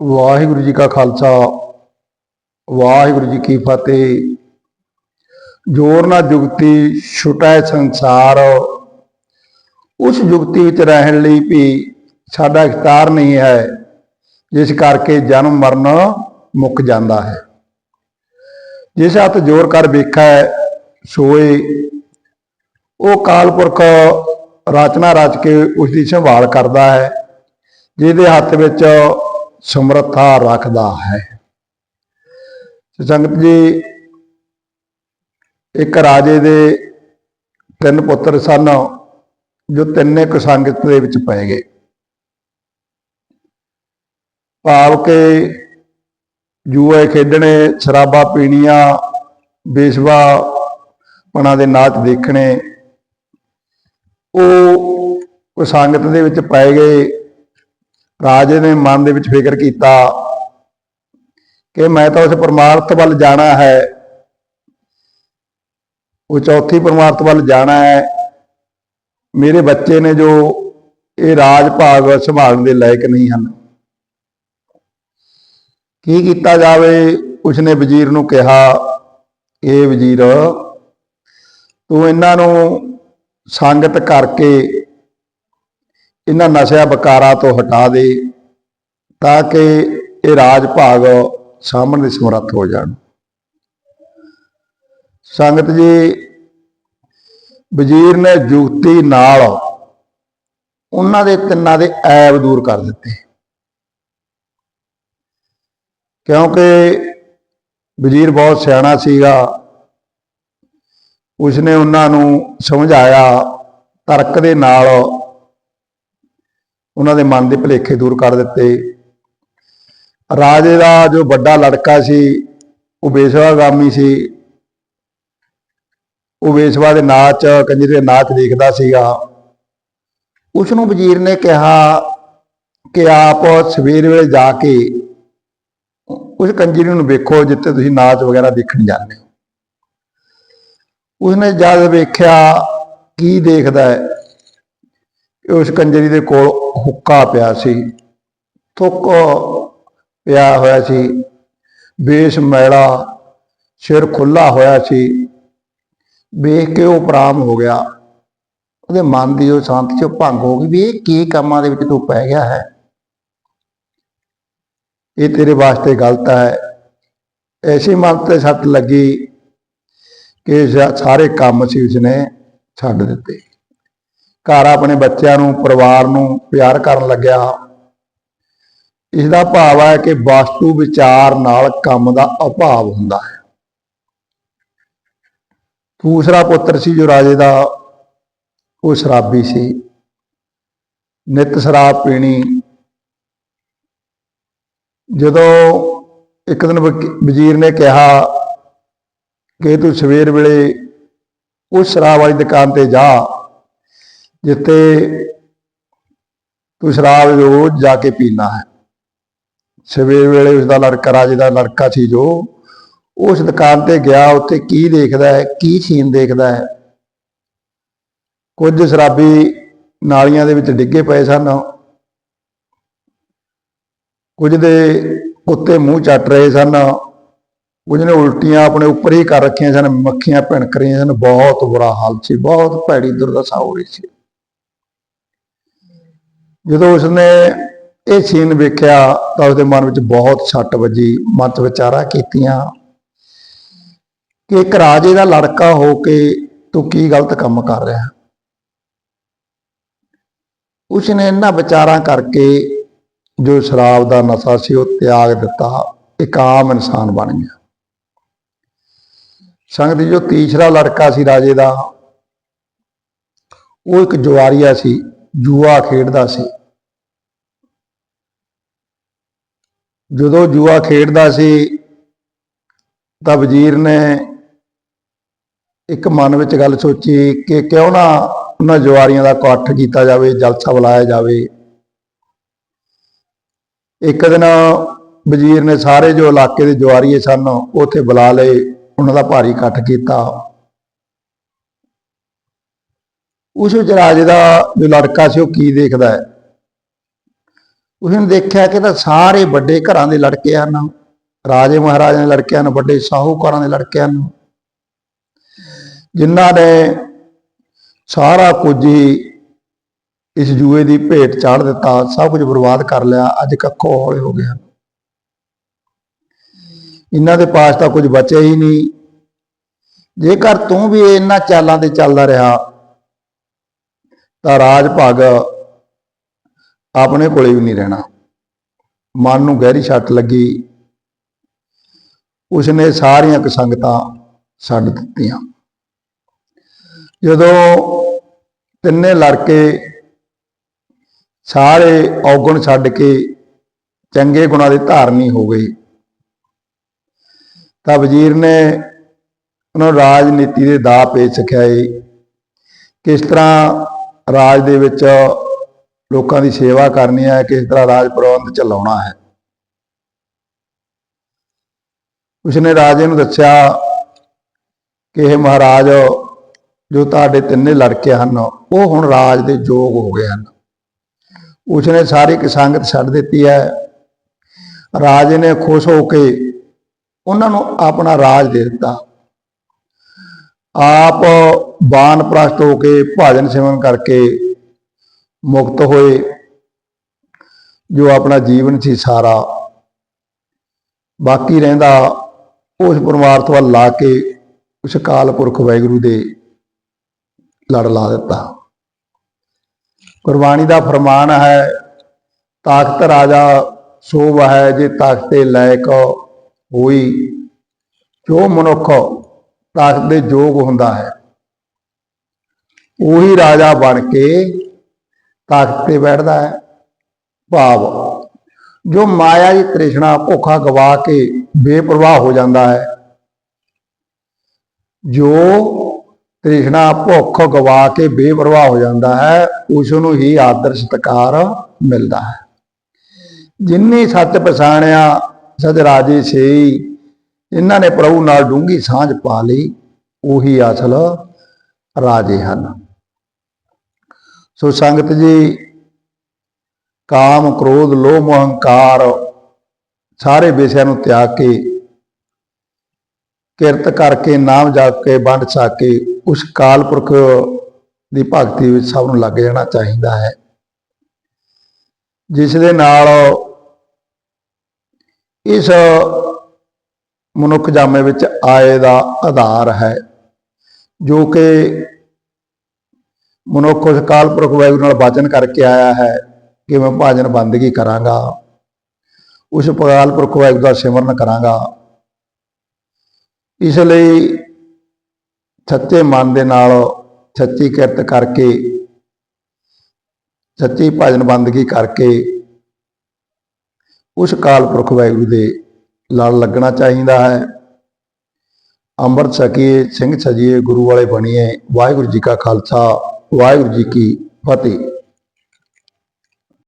ਵਾਹਿਗੁਰੂ ਜੀ ਕਾ ਖਾਲਸਾ, ਵਾਹਿਗੁਰੂ ਜੀ ਕੀ ਫਤਿਹ। ਜੋਰ ਨਾ ਜੁਗਤੀ ਛੁਟੈ ਸੰਸਾਰ। ਉਸ ਜੁਗਤੀ ਵਿੱਚ ਰਹਿਣ ਲਈ ਵੀ ਸਾਡਾ ਇਖਤਿਆਰ ਨਹੀਂ ਹੈ, ਜਿਸ ਕਰਕੇ ਜਨਮ ਮਰਨ ਮੁੱਕ ਜਾਂਦਾ ਹੈ। ਜਿਸ ਹੱਥ ਜੋਰ ਕਰ ਵੇਖੈ, ਸੋਏ, ਉਹ ਕਾਲਪੁਰਖ ਰਚਨਾ ਰਚ ਕੇ ਉਸ ਦੀ ਸੰਭਾਲ ਕਰਦਾ ਹੈ, ਜਿਹਦੇ ਹੱਥ ਵਿੱਚ ਸਮਰੱਥਾ ਰੱਖਦਾ ਹੈ। ਸੰਗਤ ਜੀ, ਇੱਕ ਰਾਜੇ ਦੇ ਤਿੰਨ ਪੁੱਤਰ ਸਨ, ਜੋ ਤਿੰਨੇ ਕੁਸੰਗਤ ਦੇ ਵਿੱਚ ਪਏ ਗਏ। ਭਾਵ ਕਿ ਜੂਏ ਖੇਡਣੇ, ਸ਼ਰਾਬਾਂ ਪੀਣੀਆਂ ਬੇਸਵਾ ਪਣਾ ਦੇ ਨਾਚ ਦੇਖਣੇ, ਉਹ ਕੁਸੰਗਤ ਦੇ ਵਿੱਚ ਪਏ ਗਏ। ਰਾਜੇ ਨੇ ਮਨ ਦੇ ਵਿੱਚ ਫਿਕਰ ਕੀਤਾ ਕਿ ਮੈਂ ਤਾਂ ਉਸ ਪਰਮਾਰਥ ਵੱਲ ਜਾਣਾ ਹੈ। ਉਹ ਚੌਥੀ ਪਰਮਾਰਥ ਵੱਲ ਜਾਣਾ ਹੈ। ਮੇਰੇ ਬੱਚੇ ਨੇ ਜੋ ਇਹ ਰਾਜ ਭਾਗ ਸੰਭਾਲਣ ਦੇ ਲਾਇਕ ਨਹੀਂ ਹਨ। ਕੀ ਕੀਤਾ ਜਾਵੇ, ਉਸਨੇ ਵਜ਼ੀਰ ਨੂੰ ਕਿਹਾ, ਇਹ ਵਜ਼ੀਰ, ਤੂੰ ਇਹਨਾਂ ਨੂੰ ਸੰਗਤ ਕਰਕੇ ਇਹਨਾਂ ਨਸ਼ਿਆਂ ਬਕਾਰਾਂ ਤੋਂ ਹਟਾ ਦੇ ਤਾਂ ਕਿ ਇਹ ਰਾਜ ਭਾਗ ਸਾਹਮਣੇ ਦੇ ਸਮਰੱਥ ਹੋ ਜਾਣ। ਸੰਗਤ ਜੀ, ਵਜ਼ੀਰ ਨੇ ਜੁਗਤੀ ਨਾਲ ਉਹਨਾਂ ਦੇ ਤਿੰਨਾਂ ਦੇ ਐਬ ਦੂਰ ਕਰ ਦਿੱਤੇ। ਕਿਉਂਕਿ ਵਜ਼ੀਰ ਬਹੁਤ ਸਿਆਣਾ ਸੀਗਾ। ਉਸਨੇ ਉਹਨਾਂ ਨੂੰ ਸਮਝਾਇਆ, ਤਰਕ ਦੇ ਨਾਲ ਉਹਨਾਂ ਦੇ ਮਨ ਦੇ ਭੁਲੇਖੇ ਦੂਰ ਕਰ ਦਿੱਤੇ। ਰਾਜੇ ਦਾ ਜੋ ਵੱਡਾ ਲੜਕਾ ਸੀ, ਉਹ ਬੇਸਵਾਗਾਮੀ ਸੀ। ਉਹ ਵੇਸਵਾ ਦੇ ਨਾਚ, ਕੰਜਰੀ ਦੇ ਨਾਚ ਦੇਖਦਾ ਸੀਗਾ। ਉਸ ਨੂੰ ਵਜ਼ੀਰ ਨੇ ਕਿਹਾ ਕਿ ਆਪ ਸਵੇਰ ਵੇਲੇ ਜਾ ਕੇ ਉਸ ਕੰਜਰੀ ਨੂੰ ਵੇਖੋ, ਜਿੱਥੇ ਤੁਸੀਂ ਨਾਚ ਵਗੈਰਾ ਦੇਖਣ ਜਾਂਦੇ ਹੋ। ਉਸਨੇ ਜਦ ਵੇਖਿਆ, ਕੀ ਦੇਖਦਾ ਹੈ? ਉਸ ਕੰਜਰੀ ਦੇ ਕੋਲ ਹੁੱਕਾ ਪਿਆ ਸੀ, ਥੁੱਕ ਪਿਆ ਹੋਇਆ ਸੀ ਬੇਸ ਮੈਲਾ ਸਿਰ ਖੁੱਲਾ ਹੋਇਆ ਸੀ, ਵੇਖ ਕੇ ਉਹ ਪ੍ਰਾਮ ਹੋ ਗਿਆ। ਉਹਦੇ ਮਨ ਦੀ ਉਹ ਸ਼ਾਂਤੀ ਚ ਭੰਗ ਹੋ ਗਈ ਵੀ ਇਹ ਕੀ ਕੰਮਾਂ ਦੇ ਵਿੱਚ ਤੂੰ ਪੈ ਗਿਆ ਹੈ? ਇਹ ਤੇਰੇ ਵਾਸਤੇ ਗਲਤ ਹੈ। ਐਸੀ ਮਨ ਤੇ ਸੱਟ ਲੱਗੀ ਕਿ ਸਾਰੇ ਕੰਮ ਸੀ ਉਸਨੇ ਛੱਡ ਦਿੱਤੇ। ਘਰ ਆਪਣੇ ਬੱਚਿਆਂ ਨੂੰ, ਪਰਿਵਾਰ ਨੂੰ ਪਿਆਰ ਕਰਨ ਲੱਗਿਆ। ਇਸ ਦਾ ਭਾਵ ਹੈ ਕਿ ਵਾਸਤੂ ਵਿਚਾਰ ਨਾਲ ਕੰਮ ਦਾ ਅਭਾਵ ਹੁੰਦਾ ਹੈ। ਦੂਸਰਾ ਪੁੱਤਰ ਸੀ ਜੋ ਰਾਜੇ ਦਾ, ਉਹ ਸ਼ਰਾਬੀ ਸੀ। ਨਿਤ ਸ਼ਰਾਬ ਪੀਣੀ। ਜਦੋਂ ਇੱਕ ਦਿਨ ਵਕੀ- ਵਜ਼ੀਰ ਨੇ ਕਿਹਾ ਕਿ ਤੂੰ ਸਵੇਰ ਵੇਲੇ ਉਸ ਸ਼ਰਾਬ ਵਾਲੀ ਦੁਕਾਨ ਤੇ ਜਾ। ਜਿੱਥੇ ਤੂੰ ਸ਼ਰਾਬ ਰੋਜ਼ ਜਾ ਕੇ ਪੀਣਾ ਹੈ। ਸਵੇਰ ਵੇਲੇ ਉਸ ਦਾ ਲੜਕਾ, ਰਾਜੇ ਦਾ ਲੜਕਾ ਸੀ ਜੋ, ਉਸ ਦੁਕਾਨ ਤੇ ਗਿਆ, ਉੱਥੇ ਕੀ ਦੇਖਦਾ ਹੈ, ਕੀ ਸੀਨ ਦੇਖਦਾ ਹੈ। ਕੁਝ ਸ਼ਰਾਬੀ ਨਾਲੀਆਂ ਦੇ ਵਿੱਚ ਡਿੱਗੇ ਪਏ ਸਨ। ਕੁਝ ਦੇ ਉੱਤੇ ਮੂੰਹ ਚੱਟ ਰਹੇ ਸਨ। ਕੁਝ ਨੇ ਉਲਟੀਆਂ ਆਪਣੇ ਉੱਪਰ ਹੀ ਕਰ ਰੱਖੀਆਂ ਸਨ, ਮੱਖੀਆਂ ਭਿਣਕ ਰਹੀਆਂ ਸਨ। ਬਹੁਤ ਬੁਰਾ ਹਾਲ ਸੀ, ਬਹੁਤ ਭੈੜੀ ਦੁਰਦਸ਼ਾ ਹੋ ਰਹੀ ਸੀ। ਜਦੋਂ ਉਸਨੇ ਇਹ ਸੀਨ ਵੇਖਿਆ ਤਾਂ ਉਸਦੇ ਮਨ ਵਿੱਚ ਬਹੁਤ ਸੱਟ ਵੱਜੀ ਮਨ 'ਚ ਵਿਚਾਰਾ ਕੀਤੀਆਂ ਕਿ ਇੱਕ ਰਾਜੇ ਦਾ ਲੜਕਾ ਹੋ ਕੇ ਤੂੰ ਕੀ ਗਲਤ ਕੰਮ ਕਰ ਰਿਹਾ ਉਸਨੇ ਇਹਨਾਂ ਵਿਚਾਰਾਂ ਕਰਕੇ ਜੋ ਸ਼ਰਾਬ ਦਾ ਨਸ਼ਾ ਸੀ ਉਹ ਤਿਆਗ ਦਿੱਤਾ ਇੱਕ ਆਮ ਇਨਸਾਨ ਬਣ ਗਿਆ। ਸੰਗਤ ਜੀ, ਜੋ ਤੀਸਰਾ ਲੜਕਾ ਸੀ ਰਾਜੇ ਦਾ ਉਹ ਇੱਕ ਜੁਆਰੀਆ ਸੀ ਜੂਆ ਖੇਡਦਾ ਸੀ। ਜਦੋਂ ਜੂਆ ਖੇਡਦਾ ਸੀ, ਤਾਂ ਵਜ਼ੀਰ ਨੇ ਇੱਕ ਮਨ ਵਿੱਚ ਗੱਲ ਸੋਚੀ ਕਿ ਕਿਉਂ ਨਾ ਉਹਨਾਂ ਜੁਆਰੀਆਂ ਦਾ ਇਕੱਠ ਕੀਤਾ ਜਾਵੇ, ਜਲਸਾ ਬੁਲਾਇਆ ਜਾਵੇ। ਇੱਕ ਦਿਨ ਵਜ਼ੀਰ ਨੇ ਸਾਰੇ ਜੋ ਇਲਾਕੇ ਦੇ ਜੁਆਰੀਏ ਸਨ, ਉੱਥੇ ਬੁਲਾ ਲਏ, ਉਹਨਾਂ ਦਾ ਭਾਰੀ ਇਕੱਠ ਕੀਤਾ। ਉਸ ਵਿੱਚ ਰਾਜੇ ਦਾ ਜੋ ਲੜਕਾ ਸੀ, ਉਹ ਕੀ ਦੇਖਦਾ ਹੈ? ਉਸਨੇ ਦੇਖਿਆ ਕਿ ਤਾਂ ਸਾਰੇ ਵੱਡੇ ਘਰਾਂ ਦੇ ਲੜਕੇ ਹਨ। ਰਾਜੇ ਮਹਾਰਾਜਿਆਂ ਦੇ ਲੜਕੇ ਹਨ, ਵੱਡੇ ਸਾਹੂਕਾਰਾਂ ਦੇ ਲੜਕੇ ਹਨ। ਜਿਨ੍ਹਾਂ ਨੇ ਸਾਰਾ ਕੁਝ ਹੀ ਇਸ ਜੂਏ ਦੀ ਭੇਟ ਚਾੜ ਦਿੱਤਾ, ਸਭ ਕੁਝ ਬਰਬਾਦ ਕਰ ਲਿਆ, ਅੱਜ ਕੱਖੋ ਹੌਲੇ ਹੋ ਗਿਆ ਇਹਨਾਂ ਦੇ ਪਾਸ ਤਾਂ ਕੁਝ ਬਚਿਆ ਹੀ ਨਹੀਂ। ਜੇਕਰ ਤੂੰ ਵੀ ਇਹਨਾਂ ਚਾਲਾਂ ਤੇ ਚੱਲਦਾ ਰਿਹਾ, ਤਾਂ ਰਾਜ ਭਾਗ ਆਪਣੇ ਕੋਲੇ ਵੀ ਨਹੀਂ ਰਹਿਣਾ। ਮਨ ਨੂੰ ਗਹਿਰੀ ਛੱਟ ਲੱਗੀ। ਉਸਨੇ ਸਾਰੀਆਂ ਕੁਸੰਗਤਾਂ ਛੱਡ ਦਿੱਤੀਆਂ। ਜਦੋਂ ਤਿੰਨੇ ਲੜਕੇ ਸਾਰੇ ਔਗਣ ਛੱਡ ਕੇ ਚੰਗੇ ਗੁਣਾਂ ਦੇ ਧਾਰਨੀ ਹੋ ਗਏ ਤਾਂ ਵਜ਼ੀਰ ਨੇ ਉਹਨਾਂ ਨੂੰ ਰਾਜਨੀਤੀ ਦੇ ਦਾਅ ਪੇਚ ਸਿਖਾਏ ਕਿਸ ਤਰ੍ਹਾਂ ਰਾਜ ਦੇ ਵਿੱਚ ਲੋਕਾਂ ਦੀ ਸੇਵਾ ਕਰਨੀ ਹੈ, ਕਿਸ ਤਰ੍ਹਾਂ ਰਾਜ ਪ੍ਰਬੰਧ ਚਲਾਉਣਾ ਹੈ। ਉਸਨੇ ਰਾਜੇ ਨੂੰ ਦੱਸਿਆ ਕਿ ਇਹ ਮਹਾਰਾਜ ਜੋ ਤੁਹਾਡੇ ਤਿੰਨੇ ਲੜਕੇ ਹਨ, ਉਹ ਹੁਣ ਰਾਜ ਦੇ ਯੋਗ ਹੋ ਗਏ ਹਨ। ਉਸਨੇ ਸਾਰੀ ਕਿਸੰਗਤ ਛੱਡ ਦਿੱਤੀ ਹੈ। ਰਾਜੇ ਨੇ ਖੁਸ਼ ਹੋ ਕੇ ਉਹਨਾਂ ਨੂੰ ਆਪਣਾ ਰਾਜ ਦੇ ਦਿੱਤਾ। ਆਪ ਬਾਨਪ੍ਰਸਤ ਹੋ ਕੇ ਭਜਨ ਸਿਮਰਨ ਕਰਕੇ ਮੁਕਤ ਹੋਏ, ਜੋ ਆਪਣਾ ਜੀਵਨ ਸੀ ਸਾਰਾ। ਬਾਕੀ ਰਹਿੰਦਾ ਉਸ ਪਰਮਾਰਥ ਵੱਲ ਲਾ ਕੇ ਉਸ ਅਕਾਲ ਪੁਰਖ ਵਾਹਿਗੁਰੂ ਦੇ ਲੜ ਲਾ ਦਿੱਤਾ। ਗੁਰਬਾਣੀ ਦਾ ਫਰਮਾਨ ਹੈ, ਤਾਕਤ ਰਾਜਾ ਸੋਭ ਹੈ, ਜੇ ਤਾਕਤ ਦੇ ਲਾਇਕ ਹੋਈ, ਜੋ ਮਨੁੱਖ ਤਾਕਤ ਦੇ ਯੋਗ ਹੁੰਦਾ ਹੈ, ਉਹੀ ਰਾਜਾ ਬਣ ਕੇ ਤਾਕਤ ਤੇ ਬੈਠਦਾ ਹੈ। ਭਾਵ ਜੋ ਮਾਇਆ ਦੀ ਤ੍ਰਿਸ਼ਨਾ ਭੁੱਖਾ ਗਵਾ ਕੇ ਬੇਪਰਵਾਹ ਹੋ ਜਾਂਦਾ ਹੈ, ਜੋ ਤ੍ਰਿਸ਼ਨਾ ਭੁੱਖ ਗਵਾ ਕੇ ਬੇਪਰਵਾਹ ਹੋ ਜਾਂਦਾ ਹੈ ਉਸ ਨੂੰ ਹੀ ਆਦਰ ਸਤਕਾਰ ਮਿਲਦਾ ਹੈ। ਜਿਨਨੀ ਸੱਚ ਪਛਾਣਿਆ ਸਦ ਰਾਜੇ ਸੇਈ ਇਹਨਾਂ ਨੇ ਪ੍ਰਭੂ ਨਾਲ ਡੂੰਗੀ ਸਾਂਝ ਪਾ ਲਈ, ਉਹੀ ਅਸਲ ਰਾਜੇ ਹਨ। ਸੋ ਸੰਗਤ ਜੀ, ਕਾਮ, ਕ੍ਰੋਧ, ਲੋਭ, ਅਹੰਕਾਰ ਸਾਰੇ ਵਿਸ਼ਿਆਂ ਨੂੰ ਤਿਆਗ ਕੇ, ਕਿਰਤ ਕਰਕੇ, ਨਾਮ ਜਪ ਕੇ, ਵੰਡ ਛਕ ਕੇ, ਉਸ ਕਾਲ ਪੁਰਖ ਦੀ ਭਗਤੀ ਵਿੱਚ ਸਭ ਨੂੰ ਲੱਗ ਜਾਣਾ ਚਾਹੀਦਾ ਹੈ। ਜਿਸ ਦੇ ਨਾਲ ਇਸ ਮਨੁੱਖ ਜਾਮੇ ਵਿੱਚ ਆਏ ਦਾ ਆਧਾਰ ਹੈ, ਜੋ ਕਿ ਮਨੁੱਖ ਉਸ ਕਾਲ ਪੁਰਖ ਵਾਹਿਗੁਰੂ ਨਾਲ ਵਾਚਨ ਕਰਕੇ ਆਇਆ ਹੈ ਕਿ ਮੈਂ ਭਾਜਨ ਬੰਦਗੀ ਕਰਾਂਗਾ, ਉਸ ਕਾਲ ਪੁਰਖ ਵਾਹਿਗੁਰੂ ਦਾ ਸਿਮਰਨ ਕਰਾਂਗਾ। ਇਸ ਲਈ ਸੱਚੇ ਮਨ ਦੇ ਨਾਲ ਸੱਚੀ ਕਿਰਤ ਕਰਕੇ, ਸੱਚੀ ਭਜਨ ਬੰਦਗੀ ਕਰਕੇ ਉਸ ਕਾਲ ਪੁਰਖ ਵਾਹਿਗੁਰੂ ਦੇ ਲੜ ਲੱਗਣਾ ਚਾਹੀਦਾ ਹੈ। ਅੰਮ੍ਰਿਤ ਛਕੀਏ, ਸਿੰਘ ਸਜੀਏ ਗੁਰੂ ਵਾਲੇ ਬਣੀਏ, ਵਾਹਿਗੁਰੂ ਜੀ ਕਾ ਖਾਲਸਾ। ਵਾਹਿਗੁਰੂ ਜੀ ਕੀ ਫਤਿਹ।